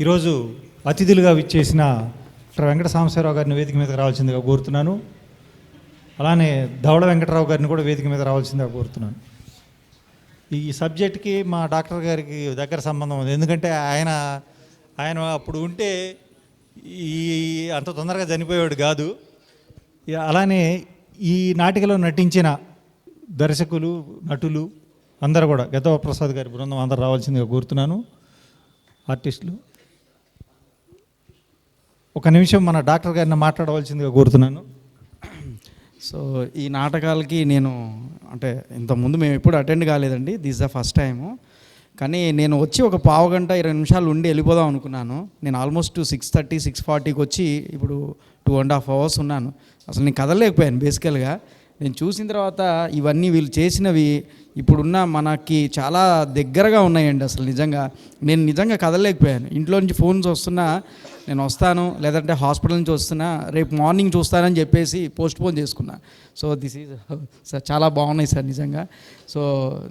ఈరోజు అతిథులుగా విచ్చేసిన డాక్టర్ వెంకట సాంబశివరావు గారిని వేదిక మీదకి రావాల్సిందిగా కోరుతున్నాను. అలానే ధవళ వెంకటరావు గారిని కూడా వేదిక మీద రావాల్సిందిగా కోరుతున్నాను. ఈ సబ్జెక్ట్కి మా డాక్టర్ గారికి దగ్గర సంబంధం ఉంది. ఎందుకంటే ఆయన ఆయన అప్పుడు ఉంటే ఈ అంత తొందరగా చనిపోయేవాడు కాదు. అలానే ఈ నాటికలో నటించిన దర్శకులు నటులు అందరూ కూడా గద్దవ ప్రసాద్ గారి బృందం అందరు రావాల్సిందిగా కోరుతున్నాను. ఆర్టిస్టులు. ఒక నిమిషం మన డాక్టర్ గారిని మాట్లాడవలసిందిగా కోరుతున్నాను. సో ఈ నాటకాలకి నేను అంటే ఇంతకుముందు మేము ఎప్పుడు అటెండ్ కాలేదండి. దిస్ ద ఫస్ట్ టైము కానీ నేను వచ్చి ఒక పావు గంట ఇరవై నిమిషాలు ఉండి వెళ్ళిపోదాం అనుకున్నాను. నేను ఆల్మోస్ట్ సిక్స్ థర్టీ సిక్స్ ఫార్టీకి వచ్చి ఇప్పుడు టూ అండ్ హాఫ్ అవర్స్ ఉన్నాను. అసలు నేను కదలలేకపోయాను బేసికల్గా నేను చూసిన తర్వాత ఇవన్నీ వీళ్ళు చేసినవి ఇప్పుడున్న మనకి చాలా దగ్గరగా ఉన్నాయండి అసలు నిజంగా. నేను నిజంగా కదలలేకపోయాను. ఇంట్లో నుంచి ఫోన్స్ వస్తున్నా నేను వస్తాను లేదంటే హాస్పిటల్ నుంచి వస్తున్నా రేపు మార్నింగ్ చూస్తానని చెప్పేసి పోస్ట్ పోన్ చేసుకున్నా. సో దిస్ ఈజ్ సార్ చాలా బాగున్నాయి సార్ నిజంగా. సో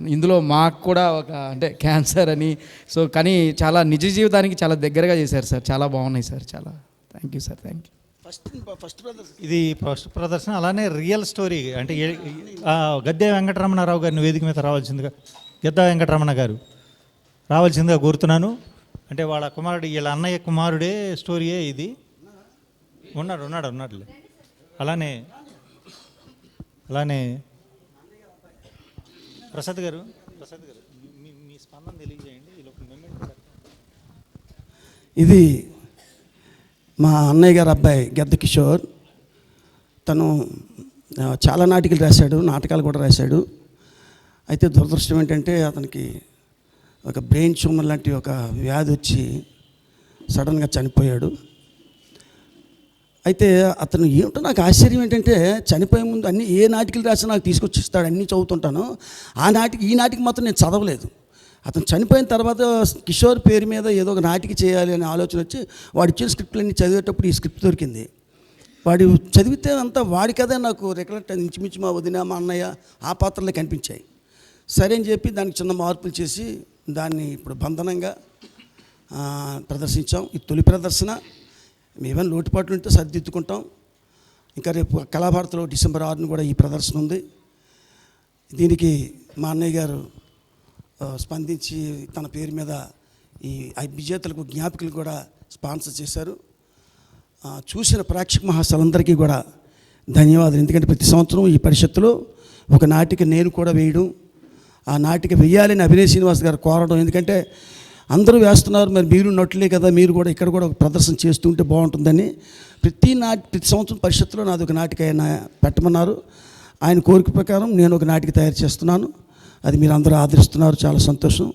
ఇందులో మాకు కూడా ఒక అంటే క్యాన్సర్ అని. సో కానీ చాలా నిజ జీవితానికి చాలా దగ్గరగా చేశారు సార్. చాలా బాగున్నాయి సార్ చాలా. Thank you sir thank you first first brothers ఇది ఫస్ట్ ప్రదర్శన అలానే రియల్ స్టోరీ అంటే గద్దె వెంకటరమణారావు గారిని వేదిక మీద రావాల్సిందిగా గద్ద వెంకటరమణ గారు. రావాల్సిందిగా కోరుతున్నాను. అంటే వాళ్ళ కుమారుడు వీళ్ళ అన్నయ్య కుమారుడే స్టోరీయే ఇది. ఉన్నాడు ఉన్నాడు ఉన్నాడులే అలానే అలానే ప్రసాద్ గారు ప్రసాద్ గారు మీ మీ స్పందన తెలియజేయండి. ఇది మా అన్నయ్య గారు అబ్బాయి గద్ద కిషోర్. తను చాలా నాటికలు రాశాడు నాటకాలు కూడా రాశాడు. అయితే దురదృష్టం ఏంటంటే అతనికి ఒక బ్రెయిన్ ట్యూమర్ లాంటి ఒక వ్యాధి వచ్చి సడన్గా చనిపోయాడు. అయితే అతను ఏమిటో నాకు ఆశ్చర్యం ఏంటంటే చనిపోయే ముందు అన్ని ఏ నాటికలు రాసినా నాకు తీసుకొచ్చి ఇస్తాడు అన్నీ చదువుతుంటాను. ఆ నాటికి ఈ నాటికి మాత్రం నేను చదవలేదు. అతను చనిపోయిన తర్వాత కిషోర్ పేరు మీద ఏదో ఒక నాటిక చేయాలి అనే ఆలోచన వచ్చి వాడు ఇచ్చిన స్క్రిప్ట్లన్నీ చదివేటప్పుడు ఈ స్క్రిప్ట్ దొరికింది. వాడు చదివితే అంతా వాడి కదే నాకు రికలెక్ట్ ఇంచుమించు మా వదిన మా అన్నయ్య ఆ పాత్రలే కనిపించాయి. సరే అని చెప్పి దానికి చిన్న మార్పులు చేసి దాన్ని ఇప్పుడు బంధనంగా ప్రదర్శించాం. ఈ తొలి ప్రదర్శన మేమేమైనా లోటుపాట్లు ఉంటే సర్దిద్దుకుంటాం. ఇంకా రేపు కళాభారతిలో డిసెంబర్ ఆరున కూడా ఈ ప్రదర్శన ఉంది. దీనికి మా అన్నయ్య గారు స్పందించి తన పేరు మీద ఈ విజేతలకు జ్ఞాపికలు కూడా స్పాన్సర్ చేశారు. చూసిన ప్రేక్షక మహాశలందరికీ కూడా ధన్యవాదాలు. ఎందుకంటే ప్రతి సంవత్సరం ఈ పరిషత్తులో ఒక నాటిక నేను కూడా వేయడం ఆ నాటిక వెయ్యాలని అభినయ్ శ్రీనివాస్ గారు కోరడం. ఎందుకంటే అందరూ వేస్తున్నారు మరి మీరు నటులే కదా మీరు కూడా ఇక్కడ కూడా ఒక ప్రదర్శన చేస్తుంటే బాగుంటుందని ప్రతి నాటి ప్రతి సంవత్సరం పరిషత్తులో నాది ఒక నాటిక ఆయన పెట్టమన్నారు. ఆయన కోరిక ప్రకారం నేను ఒక నాటిక తయారు చేస్తున్నాను. అది మీరు అందరూ ఆదరిస్తున్నారు చాలా సంతోషం.